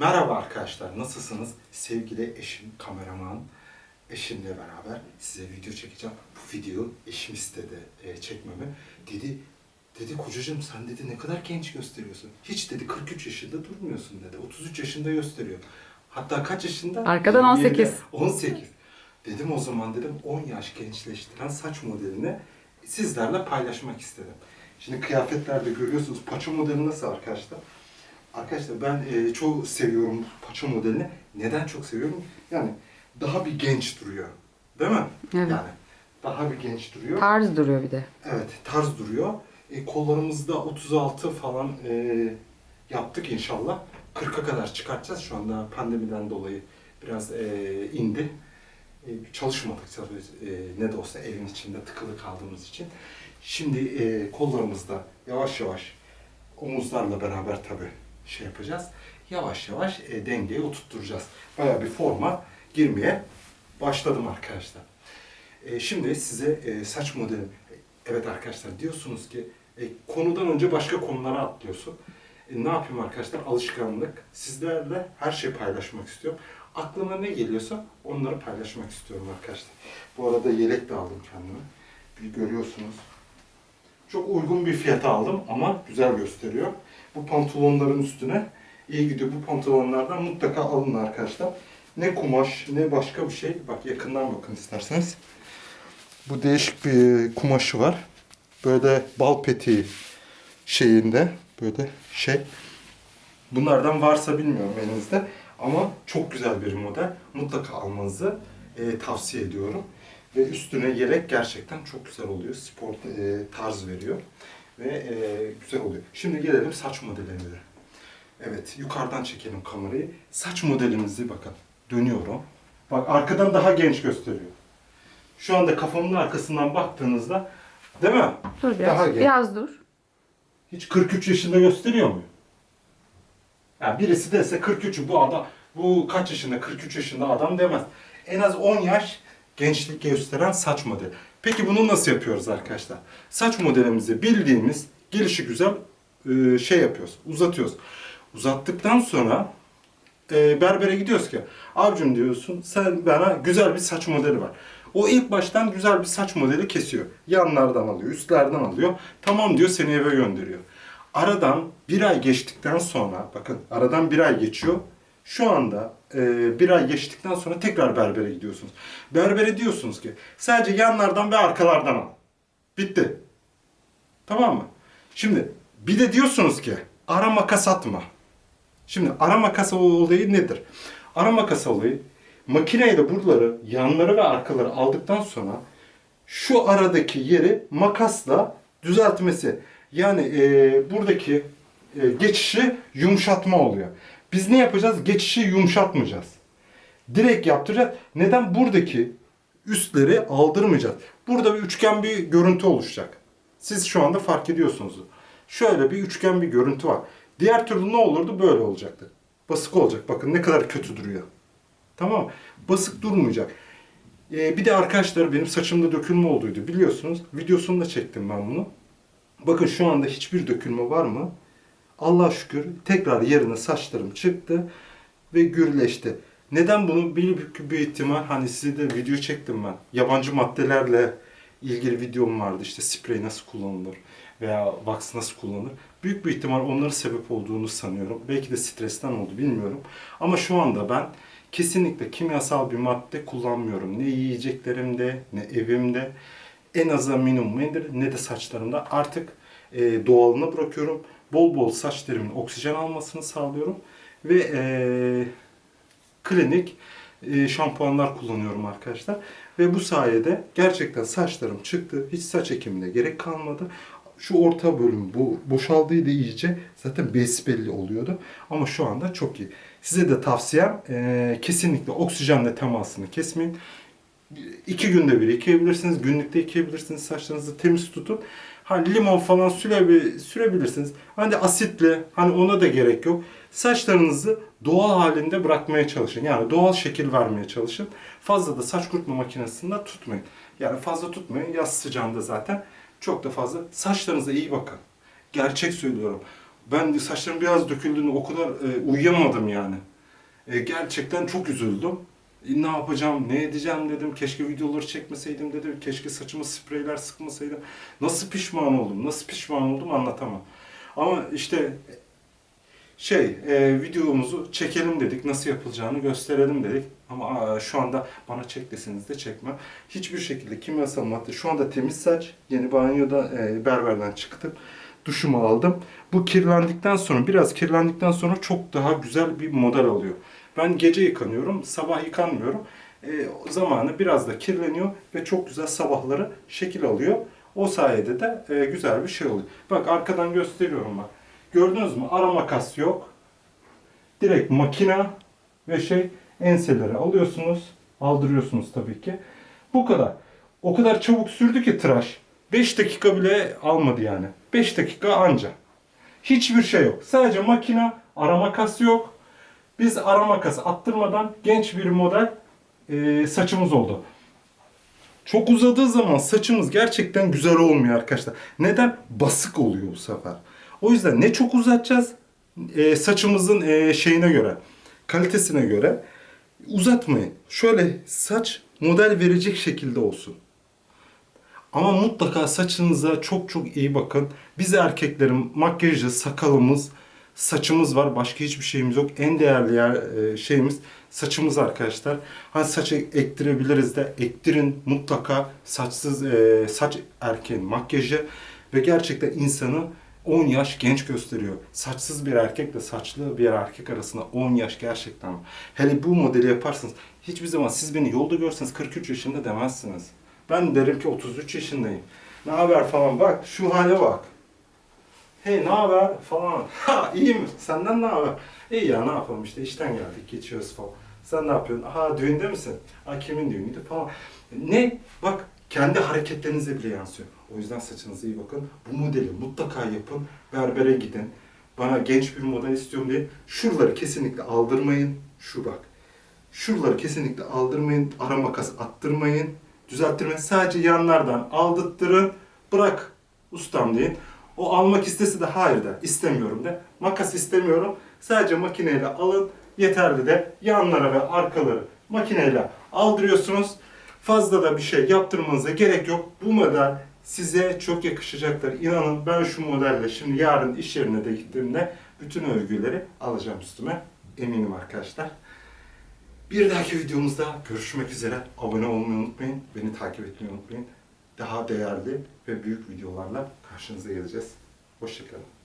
Merhaba arkadaşlar, nasılsınız? Sevgili eşim, kameraman, eşimle beraber size video çekeceğim. Bu videoyu eşim istedi e, çekmemi. Dedi, dedi kocacığım sen dedi ne kadar genç gösteriyorsun. Hiç dedi 43 yaşında durmuyorsun dedi. 33 yaşında gösteriyor. Hatta kaç yaşında? Arkadan 27, 18. 18. Dedim o zaman dedim 10 yaş gençleştiren saç modelini sizlerle paylaşmak istedim. Şimdi kıyafetlerde görüyorsunuz paça modeli nasıl arkadaşlar? Arkadaşlar ben e, çok seviyorum paça modelini. Neden çok seviyorum? Yani daha bir genç duruyor. Değil mi? Evet. Yani daha bir genç duruyor. Tarz duruyor bir de. Evet, tarz duruyor. E, kollarımızda 36 falan e, yaptık inşallah. 40'a kadar çıkartacağız. Şu anda pandemiden dolayı biraz e, indi. E, çalışmadık tabii. E, ne de olsa evin içinde tıkılı kaldığımız için. Şimdi e, kollarımızda yavaş yavaş omuzlarla beraber tabii şey yapacağız. Yavaş yavaş e, dengeyi oturtturacağız. Bayağı bir forma girmeye başladım arkadaşlar. E, şimdi size e, saç modeli... Evet arkadaşlar diyorsunuz ki e, konudan önce başka konulara atlıyorsun. E, ne yapayım arkadaşlar? Alışkanlık. Sizlerle her şeyi paylaşmak istiyorum. Aklıma ne geliyorsa onları paylaşmak istiyorum arkadaşlar. Bu arada yelek de aldım kendime. Bir görüyorsunuz. Çok uygun bir fiyata aldım ama güzel gösteriyor. Bu pantolonların üstüne iyi gidiyor. Bu pantolonlardan mutlaka alın arkadaşlar. Ne kumaş ne başka bir şey. Bak yakından bakın isterseniz. Bu değişik bir kumaşı var. Böyle bal peteği şeyinde böyle şey. Bunlardan varsa bilmiyorum elinizde ama çok güzel bir model. Mutlaka almanızı e, tavsiye ediyorum. Ve üstüne yelek gerçekten çok güzel oluyor. Spor e, tarz veriyor. Ve e, güzel oluyor. Şimdi gelelim saç modelimize. Evet, yukarıdan çekelim kamerayı. Saç modelimizi bakın. Dönüyorum. Bak arkadan daha genç gösteriyor. Şu anda kafamın arkasından baktığınızda değil mi? Dur biraz. Daha genç. Biraz dur. Hiç 43 yaşında gösteriyor mu? Ya birisi dese 43 bu adam bu kaç yaşında 43 yaşında adam demez. En az 10 yaş gençlik gösteren saç modeli. Peki bunu nasıl yapıyoruz arkadaşlar? Saç modelimizi bildiğimiz gelişi güzel e, şey yapıyoruz. Uzatıyoruz. Uzattıktan sonra e, berbere gidiyoruz ki abicim diyorsun sen bana güzel bir saç modeli var. O ilk baştan güzel bir saç modeli kesiyor. Yanlardan alıyor, üstlerden alıyor. Tamam diyor seni eve gönderiyor. Aradan bir ay geçtikten sonra, bakın aradan bir ay geçiyor. Şu anda e, bir ay geçtikten sonra tekrar berbere gidiyorsunuz. Berbere diyorsunuz ki sadece yanlardan ve arkalardan al. Bitti. Tamam mı? Şimdi bir de diyorsunuz ki ara makas atma. Şimdi ara makas olayı nedir? Ara makas olayı makineyle buraları, yanları ve arkaları aldıktan sonra şu aradaki yeri makasla düzeltmesi. Yani e, buradaki e, geçişi yumuşatma oluyor. Biz ne yapacağız? Geçişi yumuşatmayacağız. Direkt yaptıracağız. Neden? Buradaki üstleri aldırmayacağız. Burada bir üçgen bir görüntü oluşacak. Siz şu anda fark ediyorsunuz. Şöyle bir üçgen bir görüntü var. Diğer türlü ne olurdu? Böyle olacaktı. Basık olacak. Bakın ne kadar kötü duruyor. Tamam mı? Basık durmayacak. Ee, bir de arkadaşlar benim saçımda dökülme olduydu biliyorsunuz. Videosunu da çektim ben bunu. Bakın şu anda hiçbir dökülme var mı? Allah şükür tekrar yerine saçlarım çıktı ve gürleşti. Neden bunu? Bir, bir, ihtimal hani size de video çektim ben. Yabancı maddelerle ilgili videom vardı. İşte sprey nasıl kullanılır veya wax nasıl kullanılır. Büyük bir ihtimal onların sebep olduğunu sanıyorum. Belki de stresten oldu bilmiyorum. Ama şu anda ben kesinlikle kimyasal bir madde kullanmıyorum. Ne yiyeceklerimde, ne evimde. En aza minimum nedir, ne de saçlarımda. Artık e, doğalına bırakıyorum. Bol bol saç terimin oksijen almasını sağlıyorum. Ve e, klinik e, şampuanlar kullanıyorum arkadaşlar. Ve bu sayede gerçekten saçlarım çıktı. Hiç saç ekimine gerek kalmadı. Şu orta bölüm bu boşaldıydı iyice. Zaten besbelli oluyordu. Ama şu anda çok iyi. Size de tavsiyem e, kesinlikle oksijenle temasını kesmeyin. İki günde bir yıkayabilirsiniz. Günlükte yıkayabilirsiniz. Saçlarınızı temiz tutun. Hani limon falan süre, sürebilirsiniz. Hani asitli hani ona da gerek yok. Saçlarınızı doğal halinde bırakmaya çalışın. Yani doğal şekil vermeye çalışın. Fazla da saç kurutma makinesinde tutmayın. Yani fazla tutmayın. Yaz sıcağında zaten çok da fazla. Saçlarınıza iyi bakın. Gerçek söylüyorum. Ben saçlarım biraz döküldüğünde o kadar e, uyuyamadım yani. E, gerçekten çok üzüldüm. Ne yapacağım, ne edeceğim dedim. Keşke videoları çekmeseydim dedim. Keşke saçıma spreyler sıkmasaydım. Nasıl pişman oldum, nasıl pişman oldum anlatamam. Ama işte şey, e, videomuzu çekelim dedik. Nasıl yapılacağını gösterelim dedik. Ama aa, şu anda bana çek deseniz de çekmem. Hiçbir şekilde kimyasal madde. Şu anda temiz saç. Yeni banyoda e, berberden çıktım. Duşumu aldım. Bu kirlendikten sonra, biraz kirlendikten sonra çok daha güzel bir model alıyor. Ben gece yıkanıyorum, sabah yıkanmıyorum. E, zamanı biraz da kirleniyor ve çok güzel sabahları şekil alıyor. O sayede de e, güzel bir şey oluyor. Bak arkadan gösteriyorum bak. Gördünüz mü? Ara makas yok. Direkt makina ve şey enseleri alıyorsunuz. Aldırıyorsunuz tabii ki. Bu kadar. O kadar çabuk sürdü ki tıraş. 5 dakika bile almadı yani. 5 dakika anca. Hiçbir şey yok. Sadece makina, ara makas yok. Biz ara makas attırmadan genç bir model e, saçımız oldu. Çok uzadığı zaman saçımız gerçekten güzel olmuyor arkadaşlar. Neden? Basık oluyor bu sefer. O yüzden ne çok uzatacağız e, saçımızın e, şeyine göre, kalitesine göre uzatmayın. Şöyle saç model verecek şekilde olsun. Ama mutlaka saçınıza çok çok iyi bakın. Biz erkeklerin makyajı, sakalımız, saçımız var. Başka hiçbir şeyimiz yok. En değerli yer, e, şeyimiz saçımız arkadaşlar. Hani saçı ektirebiliriz de ektirin mutlaka saçsız e, saç erkeğin makyajı ve gerçekten insanı 10 yaş genç gösteriyor. Saçsız bir erkekle saçlı bir erkek arasında 10 yaş gerçekten. Hele bu modeli yaparsanız hiçbir zaman siz beni yolda görseniz 43 yaşında demezsiniz. Ben derim ki 33 yaşındayım. Ne haber falan bak şu hale bak. Hey ne haber falan. Ha iyi mi? Senden ne haber? İyi ya ne yapalım işte işten geldik geçiyoruz falan. Sen ne yapıyorsun? Aha düğünde misin? Aa kimin düğünüydü falan. Ne? Bak kendi hareketlerinize bile yansıyor. O yüzden saçınıza iyi bakın. Bu modeli mutlaka yapın. Berbere gidin. Bana genç bir model istiyorum diye. Şuraları kesinlikle aldırmayın. Şu bak. Şuraları kesinlikle aldırmayın. Ara makas attırmayın. Düzelttirmeyin. Sadece yanlardan aldırttırın. Bırak ustam deyin. O almak istese de hayır de istemiyorum de. Makas istemiyorum. Sadece makineyle alın. Yeterli de yanlara ve arkaları makineyle aldırıyorsunuz. Fazla da bir şey yaptırmanıza gerek yok. Bu model size çok yakışacaktır. İnanın ben şu modelle şimdi yarın iş yerine de gittiğimde bütün övgüleri alacağım üstüme. Eminim arkadaşlar. Bir dahaki videomuzda görüşmek üzere. Abone olmayı unutmayın. Beni takip etmeyi unutmayın. Daha değerli ve büyük videolarla karşınıza geleceğiz. Hoşçakalın.